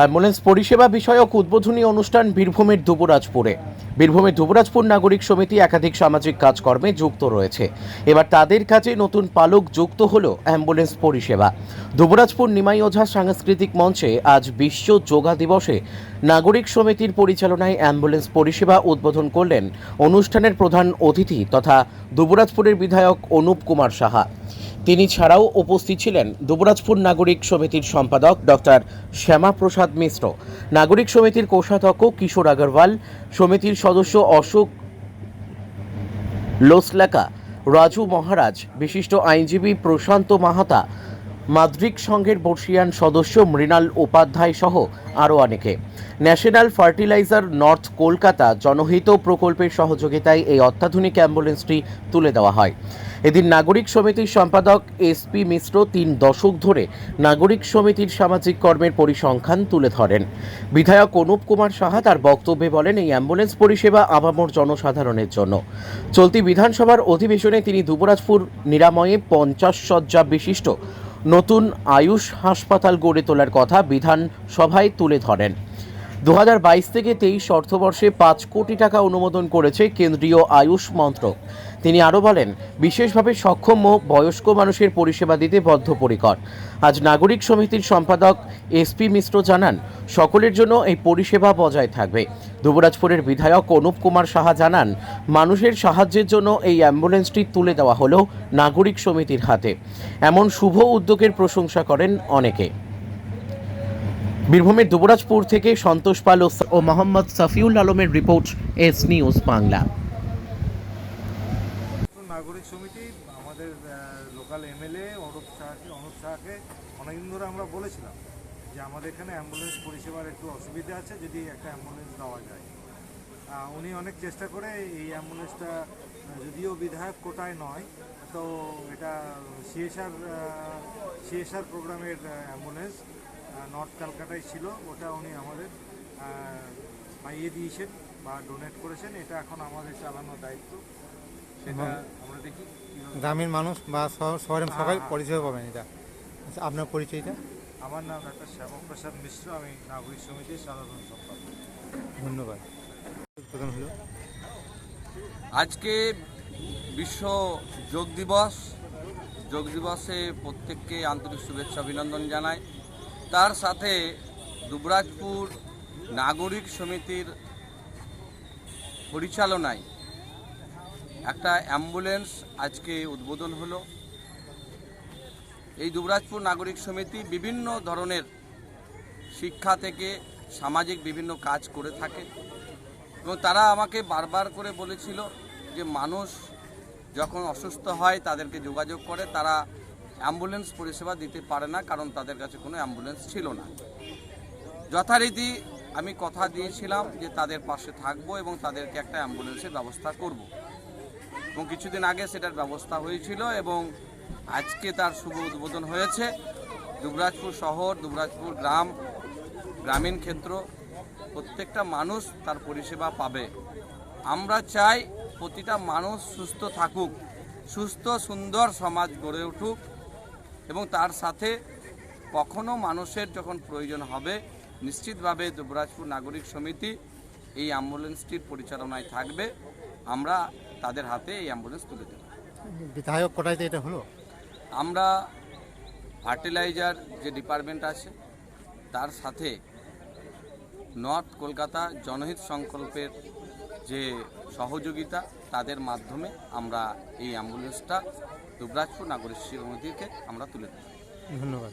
Ambulance পরিষেবা বিষয়ক উদ্বোধনী অনুষ্ঠান বীরভূমের দুবরাজপুরে। বীরভূমের দুবরাজপুর নাগরিক সমিতি একাধিক সামাজিক কাজকর্মে যুক্ত রয়েছে। এবার তাদের কাছে নতুন পালক যুক্ত হল অ্যাম্বুলেন্স পরিষেবা। দুবরাজপুর নিমাই ওঝা সাংস্কৃতিক মঞ্চে আজ বিশ্ব যোগা দিবসে নাগরিক সমিতির পরিচালনায় অ্যাম্বুলেন্স পরিষেবা উদ্বোধন করলেন অনুষ্ঠানের প্রধান অতিথি তথা দুবরাজপুরের বিধায়ক অনুপ কুমার সাহা। তিনি ছাড়াও উপস্থিত ছিলেন দুবরাজপুর নাগরিক সমিতির সম্পাদক ডক্টর শ্যামাপ্রসাদ মিশ্র, নাগরিক সমিতির কোষাধ্যক্ষ কিশোর আগরওয়াল, সমিতির সদস্য অশোক লোসলাকা, রাজু মহারাজ, বিশিষ্ট আইনজীবী প্রশান্ত মাহাতা মাদ্রিক সংঘের বর্ষিয়ান সদস্য মৃণাল উপাধ্যায় সহ আরও অনেকে। ন্যাশনাল ফার্টিলাইজার নর্থ কলকাতা জনহিত প্রকল্পের সহযোগিতায় এই অত্যাধুনিক অ্যাম্বুলেন্সটি তুলে দেওয়া হয়। এদিন নাগরিক সমিতির সম্পাদক এসপি মিশ্র তিন দশক ধরে নাগরিক সমিতির সামাজিক কর্মের পরিসংখ্যান তুলে ধরেন। বিধায়ক অনুপ কুমার সাহা তার বক্তব্যে বলেন, এই অ্যাম্বুলেন্স পরিষেবা আবামর জনসাধারণের জন্য। চলতি বিধানসভার অধিবেশনে তিনি দুবরাজপুর নিরাময়ে পঞ্চাশ শয্যা বিশিষ্ট নতুন আয়ুষ হাসপাতাল গড়ে তোলার কথা বিধানসভায় তুলে ধরেন। দু হাজার বাইশ থেকে তেইশ অর্থবর্ষে পাঁচ কোটি টাকা অনুমোদন করেছে কেন্দ্রীয় আয়ুষ মন্ত্রক। তিনি আরও বলেন, বিশেষভাবে সক্ষম ও বয়স্ক মানুষের পরিষেবা দিতে বদ্ধপরিকর। আজ নাগরিক সমিতির সম্পাদক এসপি মিশ্র জানান, সকলের জন্য এই পরিষেবা বজায় থাকবে। দুবরাজপুরের বিধায়ক অনুপ কুমার সাহা জানান মানুষের সাহায্যের জন্য এই অ্যাম্বুলেন্সটি তুলে দেওয়া হলো নাগরিক সমিতির হাতে। এমন শুভ উদ্যোগের প্রশংসা করেন অনেকে। বীরভূমের দুবরাজপুর থেকে সন্তোষ পাল ও- মোহাম্মদ সাফিউল আলমের রিপোর্ট এস নিউজ বাংলা। নাগরিক সমিতি, আমাদের লোকাল এমএলএ অরূপ শাহকে অনুপ শাহকে অনেকদিন ধরে আমরা বলেছিলাম যে আমাদের এখানে অ্যাম্বুলেন্স পরিষেবার একটু অসুবিধা আছে, যদি একটা অ্যাম্বুলেন্স দেওয়া যায়। উনি অনেক চেষ্টা করে এই অ্যাম্বুলেন্সটা যদিও বিধায়ক কোটায় নয় তো এটা সিএসআর সিএসআর প্রোগ্রামের অ্যাম্বুলেন্স নর্থ ক্যালকাটায় ছিল ওটা উনি আমাদের পাইয়ে দিয়েছেন বা ডোনেট করেছেন এটা এখন আমাদের চালানোর দায়িত্ব। সেটা আমরা দেখি গ্রামীণ মানুষ বা শহর- শহরের সবাই হ্যাঁ। পরিষেবা পাবেন এটা। আচ্ছা, আপনার পরিচয়টা? আমার নাম ডাক্তার শ্যামপ্রসাদ মিশ্র আমি নাগরিক সমিতির সাধারণ সম্পাদক। ধন্যবাদ। প্রধান হলো। আজকে বিশ্ব যোগ দিবস। যোগ দিবসে প্রত্যেককে আন্তরিক শুভেচ্ছা, অভিনন্দন জানাই। তার সাথে দুবরাজপুর নাগরিক সমিতির পরিচালনায় একটা অ্যাম্বুলেন্স আজকে উদ্বোধন হলো। এই দুবরাজপুর নাগরিক সমিতি বিভিন্ন ধরনের শিক্ষা থেকে সামাজিক বিভিন্ন কাজ করে থাকে। এবং তারা আমাকে বারবার করে বলেছিল যে মানুষ যখন অসুস্থ হয় তাদেরকে যোগাযোগ করে, তারা অ্যাম্বুলেন্স পরিষেবা দিতে পারে না কারণ তাদের কাছে কোনো অ্যাম্বুলেন্স ছিল না। যথারীতি আমি কথা দিয়েছিলাম যে তাদের পাশে থাকব এবং তাদেরকে একটা অ্যাম্বুলেন্সের ব্যবস্থা করব। এবং কিছুদিন আগে সেটার ব্যবস্থা হয়েছিল এবং আজকে তার শুভ উদ্বোধন হয়েছে। দুবরাজপুর শহর, দুবরাজপুর গ্রাম, গ্রামীণ ক্ষেত্র প্রত্যেকটা মানুষ তার পরিষেবা পাবে। আমরা চাই প্রতিটা মানুষ সুস্থ থাকুক সুস্থ সুন্দর সমাজ গড়ে উঠুক এবং তার সাথে কখনো মানুষের যখন প্রয়োজন হবে নিশ্চিতভাবে দুবরাজপুর নাগরিক সমিতি এই অ্যাম্বুলেন্সটির পরিচালনায় থাকবে। আমরা তাদের হাতে এই অ্যাম্বুলেন্স তুলে দেব। বিধায়ক কোটাইতে এটা হলো। আমরা ফার্টিলাইজার যে ডিপার্টমেন্ট আছে তার সাথে নর্থ কলকাতা জনহিত সংকল্পের যে সহযোগিতা, তাদের মাধ্যমে আমরা এই অ্যাম্বুলেন্সটা দুবরাজপুর নাগরিক সমিতিকে আমরা তুলে দেব ধন্যবাদ।